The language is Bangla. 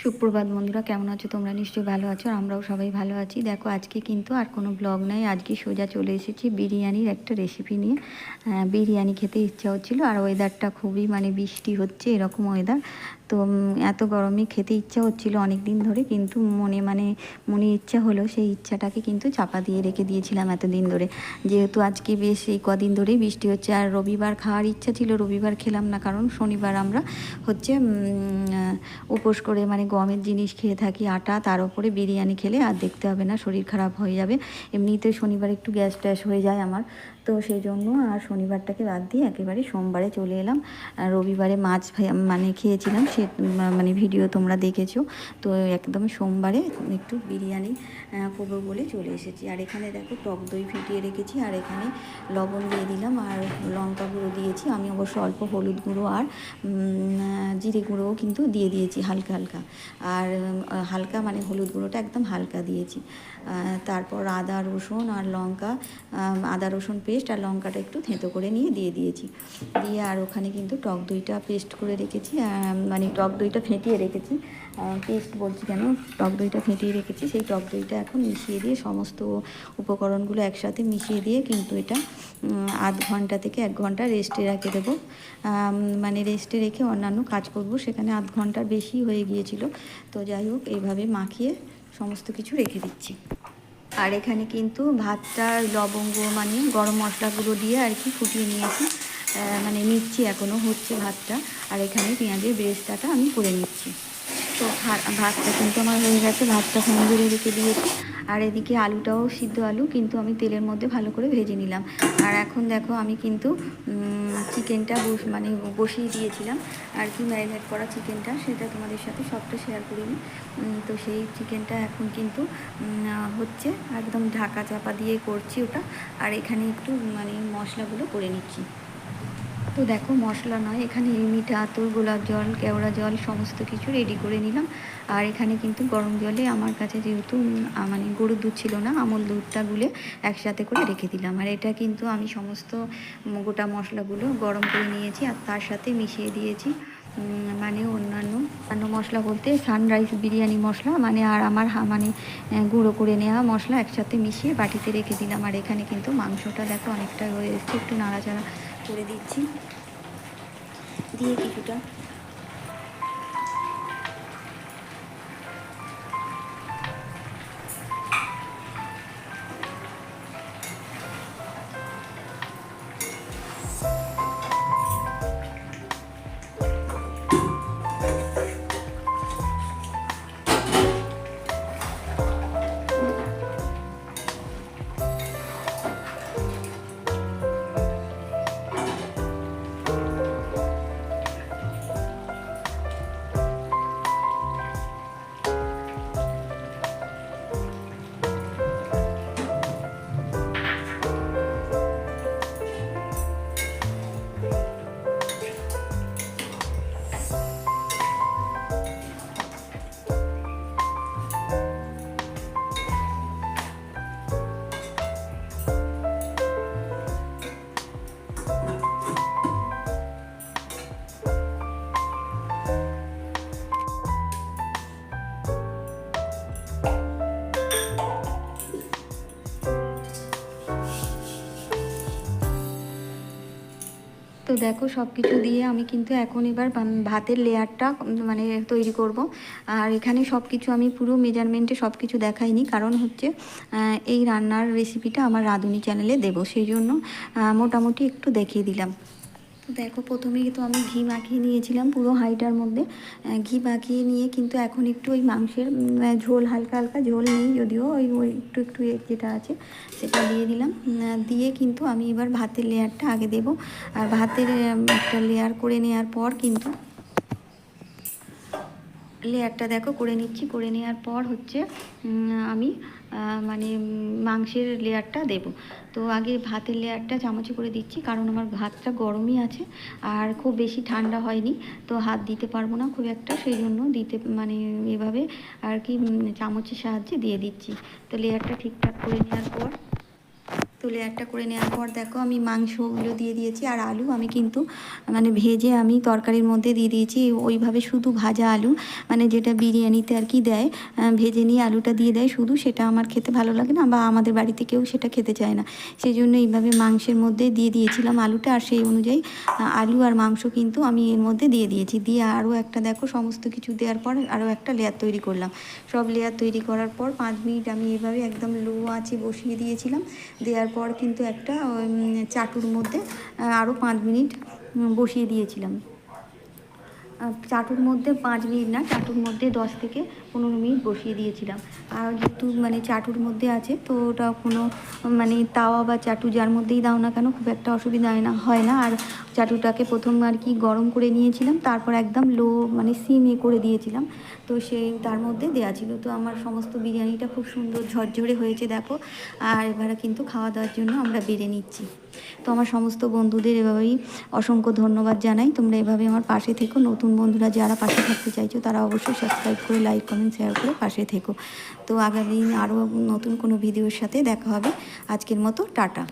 সুপ্রভাত বন্ধুরা, কেমন আছো তোমরা? নিশ্চয়ই ভালো আছো আর আমরাও সবাই ভালো আছি। দেখো, আজকে কিন্তু আর কোনো ব্লগ নাই। আজকে সোজা চলে এসেছি বিরিয়ানির একটা রেসিপি নিয়ে। বিরিয়ানি খেতে ইচ্ছা হচ্ছিল আর ওয়েদারটা খুবই মানে বৃষ্টি হচ্ছে, এরকম ওয়েদার তো এত গরমে খেতে ইচ্ছা হচ্ছিল অনেক দিন ধরে, কিন্তু মনে মানে মনে ইচ্ছা হলো, সেই ইচ্ছাটাকে কিন্তু চাপা দিয়ে রেখে দিয়েছিলাম এতদিন ধরে। যেহেতু আজকে বেশ এই কদিন ধরেই বৃষ্টি হচ্ছে, আর রবিবার খাওয়ার ইচ্ছা ছিল, রবিবার খেলাম না, কারণ শনিবার আমরা হচ্ছে উপোস করে মানে গমের জিনিস খেয়ে থাকি, আটা, তার উপরে বিরিয়ানি খেলে আর দেখতে হবে না, শরীর খারাপ হয়ে যাবে। এমনিতে শনিবার একটু গ্যাস ট্যাস হয়ে যায় আমার তো সেই জন্য আর শনিবারটাকে বাদ দিয়ে একেবারে সোমবারে চলে এলাম। রবিবারে মাছ মানে খেয়েছিলাম, সে মানে ভিডিও তোমরা দেখেছ। তো একদম সোমবারে একটু বিরিয়ানি করব বলে চলে এসেছি। আর এখানে দেখো টক দই ফিটিয়ে রেখেছি, আর এখানে লবণ দিয়ে দিলাম আর লঙ্কা গুঁড়ো দিয়েছি। আমি অবশ্য অল্প হলুদ গুঁড়ো আর জিরে গুঁড়োও কিন্তু দিয়ে দিয়েছি হালকা হালকা। আর হালকা মানে হলুদ গুঁড়োটা একদম হালকা দিয়েছি। তারপর আদা রসুন আর লঙ্কা আদা রসুন পেস্ট আর লঙ্কাটা একটু থেঁতো করে নিয়ে দিয়ে দিয়েছি। দিয়ে আর ওখানে কিন্তু টক দইটা পেস্ট করে রেখেছি মানে টক দইটা ফেটিয়ে রেখেছি। পেস্ট বলছি কেন? টক দইটা ফেটিয়ে রেখেছি, সেই টক দইটা এখন মিশিয়ে দিয়ে সমস্ত উপকরণগুলো একসাথে মিশিয়ে দিয়ে কিন্তু এটা আধ ঘণ্টা থেকে এক ঘণ্টা রেস্টে রেখে দেবো। মানে রেস্টে রেখে অন্যান্য কাজ করব, সেখানে আধ ঘণ্টার বেশি হয়ে গিয়েছিল। তো যাই হোক, এইভাবে মাখিয়ে সমস্ত কিছু রেখে দিচ্ছি। আর এখানে কিন্তু ভাতটা, লবঙ্গ মানে গরম মশলাগুলো দিয়ে আর কি ফুটিয়ে নিয়েছি। মানে নিচ্ছি এখনও হচ্ছে ভাতটা। আর এখানে পেঁয়াজের ব্রেস্তাটা আমি করে নিচ্ছি। তো ভাতটা কিন্তু আমার হয়ে গেছে। ভাতটা ফোন ধরে রেখে দিয়েছি। আর এদিকে আলুটাও সিদ্ধ আলু, কিন্তু আমি তেলের মধ্যে ভালো করে ভেজে নিলাম। আর এখন দেখো আমি কিন্তু চিকেনটা বস মানে বসিয়ে দিয়েছিলাম। আর কি ম্যারিনেট করা চিকেনটা সেটা তোমাদের সাথে সবটা শেয়ার করিনি তো সেই চিকেনটা এখন কিন্তু হচ্ছে একদম ঢাকা চাপা দিয়ে করছি ওটা। আর এখানে একটু মানে মশলাগুলো করে নিচ্ছি। তো দেখো, মশলা নয়, এখানে মিঠা, আতর, গোলাপ জল, কেওড়া জল, সমস্ত কিছু রেডি করে নিলাম। আর এখানে কিন্তু গরম জলে আমার কাছে যেহেতু মানে গরুর দুধ ছিল না, আমল দুধটা গুলে একসাথে করে রেখে দিলাম। আর এটা কিন্তু আমি সমস্ত গোটা মশলাগুলো গরম করে নিয়েছি আর তার সাথে মিশিয়ে দিয়েছি মানে অন্যান্য অন্য মশলা বলতে সানরাইজ বিরিয়ানি মশলা মানে আর আমার মানে গুঁড়ো করে নেওয়া মশলা একসাথে মিশিয়ে বাটিতে রেখে দিলাম। আর এখানে কিন্তু মাংসটা দেখো অনেকটা হয়ে এসছে, একটু নাড়াচাড়া করে দিচ্ছি। দিয়ে কিছুটা তো দেখো সব কিছু দিয়ে আমি কিন্তু এখন এবার ভাতের লেয়ারটা মানে তৈরি করব। আর এখানে সব কিছু আমি পুরো মেজারমেন্টে সব কিছু দেখাইনি। কারণ হচ্ছে এই রান্নার রেসিপিটা আমার রাঁধুনি চ্যানেলে দেব। সেই জন্য মোটামুটি একটু দেখিয়ে দিলাম। দেখো প্রথমে কিন্তু আমি ঘি মাখিয়ে নিয়েছিলাম পুরো হাইটার মধ্যে। ঘি মাখিয়ে নিয়ে কিন্তু এখন একটু ওই মাংসের ঝোল, হালকা হালকা ঝোল নেই যদিও, ওই ওই একটু একটু যেটা আছে সেটা দিয়ে দিলাম। দিয়ে কিন্তু আমি এবার ভাতের লেয়ারটা আগে দেব। আর ভাতের একটা লেয়ার করে নেওয়ার পর কিন্তু লেয়ারটা দেখো, করে নিচ্ছি। করে নেওয়ার পর হচ্ছে আমি মানে মাংসের লেয়ারটা দেব। তো আগে ভাতের লেয়ারটা চামচে করে দিচ্ছি, কারণ আমার ভাতটা গরমই আছে আর খুব বেশি ঠান্ডা হয়নি। তো হাত দিতে পারব না খুব একটা, সেই জন্য দিতে মানে এভাবে আর কি চামচের সাহায্যে দিয়ে দিচ্ছি। তো লেয়ারটা ঠিকঠাক করে নেওয়ার পর তো লেয়ারটা করে নেওয়ার পর দেখো আমি মাংসগুলো দিয়ে দিয়েছি আর আলু আমি কিন্তু মানে ভেজে আমি তরকারির মধ্যে দিয়ে দিয়েছি। ওইভাবে শুধু ভাজা আলু মানে যেটা বিরিয়ানিতে আর কি দেয় ভেজে নিয়ে আলুটা দিয়ে দেয়, শুধু সেটা আমার খেতে ভালো লাগে না বা আমাদের বাড়িতে কেউ সেটা খেতে চায় না। সেই জন্য এইভাবে মাংসের মধ্যে দিয়ে দিয়েছিলাম আলুটা আর সেই অনুযায়ী আলু আর মাংস কিন্তু আমি এর মধ্যে দিয়ে দিয়েছি। দিয়ে আরও একটা দেখো সমস্ত কিছু দেওয়ার পর আরও একটা লেয়ার তৈরি করলাম। সব লেয়ার তৈরি করার পর পাঁচ মিনিট আমি এভাবে একদম লো আঁচে বসিয়ে দিয়েছিলাম। দেওয়ার পর কিন্তু একটা চাটুর মধ্যে আরও পাঁচ মিনিট বসিয়ে দিয়েছিলাম। চাটুর মধ্যে পাঁচ মিনিট না, চাটুর মধ্যে দশ থেকে পনেরো মিনিট বসিয়ে দিয়েছিলাম। আর যেহেতু মানে চাটুর মধ্যে আছে, তো ওটা কোনো মানে তাওয়া বা চাটু যার মধ্যেই দাও না কেন, খুব একটা অসুবিধা হয় না হয় না। আর চাটুটাকে প্রথম আর কি গরম করে নিয়েছিলাম, তারপর একদম লো মানে সিমে করে দিয়েছিলাম। তো সেই তার মধ্যে দেওয়া ছিল। তো আমার সমস্ত বিরিয়ানিটা খুব সুন্দর ঝরঝরে হয়েছে, দেখো। আর এবারে কিন্তু খাওয়া দাওয়ার জন্য আমরা বেড়ে নিচ্ছি। তো আমার সমস্ত বন্ধুদের এভাবেই অসংখ্য ধন্যবাদ জানাই। তোমরা এভাবে আমার পাশে থেকো। নতুন বন্ধুরা যারা পাশে থাকতে চাইছো, তারা অবশ্যই সাবস্ক্রাইব করে লাইক কমেন্ট শেয়ার করে পাশে থেকো। তো আগামী দিন আরও নতুন কোনো ভিডিওর সাথে দেখা হবে। আজকের মতো টাটা।